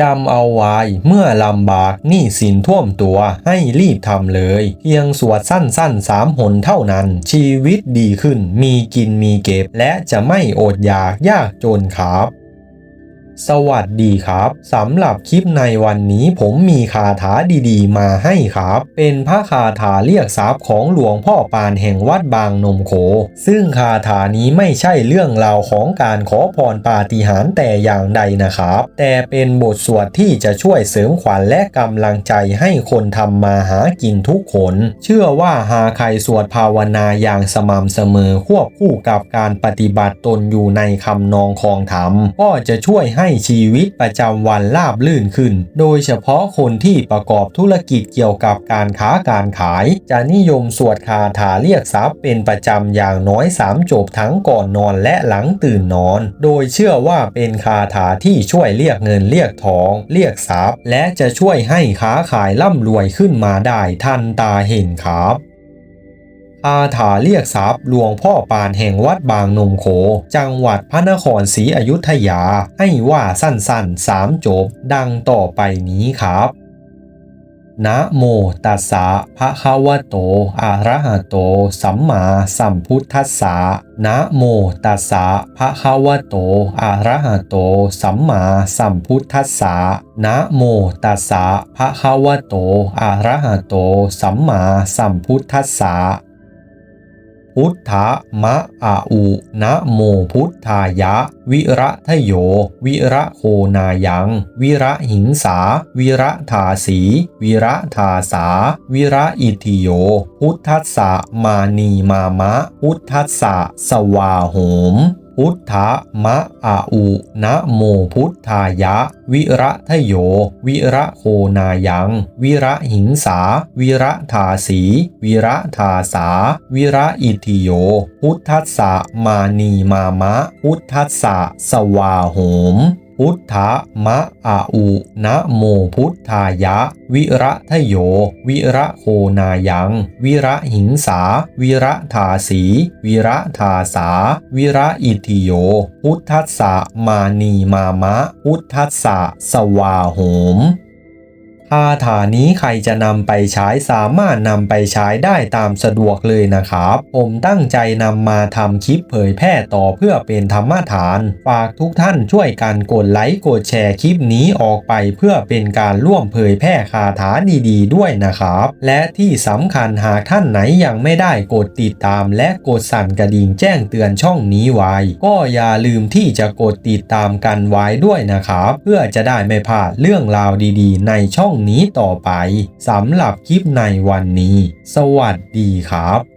จำเอาไว้เมื่อลำบากหนี้สินท่วมตัวให้รีบทำเลย เพียงสวดสั้นๆสามหนเท่านั้น ชีวิตดีขึ้นมีกินมีเก็บ และจะไม่อดอยากยากจนครับ สวัสดีครับสำหรับคลิปในวันนี้ผมมีคาถาดีๆ มาให้ครับ เป็นพระคาถาเรียกทรัพย์ของหลวงพ่อปานแห่งวัดบางนมโข ซึ่งคาถานี้ไม่ใช่เรื่องราวของการขอพรปาฏิหาริย์แต่อย่างใดนะครับ แต่เป็นบทสวดที่จะช่วยเสริมขวัญและกำลังใจให้คนทำมาหากินทุกคน เชื่อว่าหากใครสวดภาวนาอย่างสม่ำเสมอควบคู่กับการปฏิบัติตนอยู่ในคำนองคองธรรมก็จะช่วยใหให้ชีวิตประจำวันราบลื่นขึ้น โดยเฉพาะคนที่ประกอบธุรกิจเกี่ยวกับการค้าการขาย จะนิยมสวดคาถาเรียกทรัพย์เป็นประจำอย่างน้อย 3 จบทั้งก่อนนอนและหลังตื่นนอน โดยเชื่อว่าเป็นคาถาที่ช่วยเรียกเงินเรียกทอง เรียกทรัพย์ และจะช่วยให้ค้าขายร่ำรวยขึ้นมาได้ทันตาเห็นครับ อาถาเรียกทรัพย์หลวงพ่อปานแห่งวัดบางนมโข จังหวัดพระนครศรีอยุธยา ให้ว่าสั้นๆสามจบ ดังต่อไปนี้ครับนะโมตัสสะภะคะวะโต อะระหะโต สัมมาสัมพุทธัสสะนะโมตัสสะภะคะวะโต อะระหะโต สัมมาสัมพุทธัสสะนะโมตัสสะภะคะวะโต อะระหะโต สัมมาสัมพุทธัสสะ พุทธะมะอาอุนะโมพุทธายะ วิระทโย วิระโคนายัง วิระหิงสา วิระทาสี วิระทาสา วิระอิทิโย พุทธัสสะมานีมามะ พุทธัสสะสวาโหม พุทธะมะอาอุนะโมพุทธายะ วิระทโย วิระโคนายัง วิระหิงสา วิระทาสี วิระทาสา วิระอิทิโย พุทธัสสะมานีมามะ พุทธัสสะสวาโหม พุทธะมะอาอุนะโมพุทธายะ วิระทโย วิระโคนายัง วิระหิงสา วิระทาสี วิระทาสา วิระอิทิโย พุทธัสสะมานีมามะ พุทธัสสะสวาโหม คาถานี้ใครจะนำไปใช้สามารถนำไปใช้ได้ตามสะดวกเลยนะครับ ผมตั้งใจนำมาทำคลิปเผยแพร่ต่อเพื่อเป็นธรรมทาน ฝากทุกท่านช่วยกันกดไลค์กดแชร์คลิปนี้ออกไปเพื่อเป็นการร่วมเผยแพร่คาถาดีๆ ด้วยนะครับ และที่สำคัญหากท่านไหนยังไม่ได้กดติดตาม และกดสั่นกระดิ่งแจ้งเตือนช่องนี้ไว้ ก็อย่าลืมที่จะกดติดตามกันไว้ด้วยนะครับ เพื่อจะได้ไม่พลาดเรื่องราวดีๆ ในช่องนี้ต่อไปสำหรับคลิปในวันนี้ สวัสดีครับ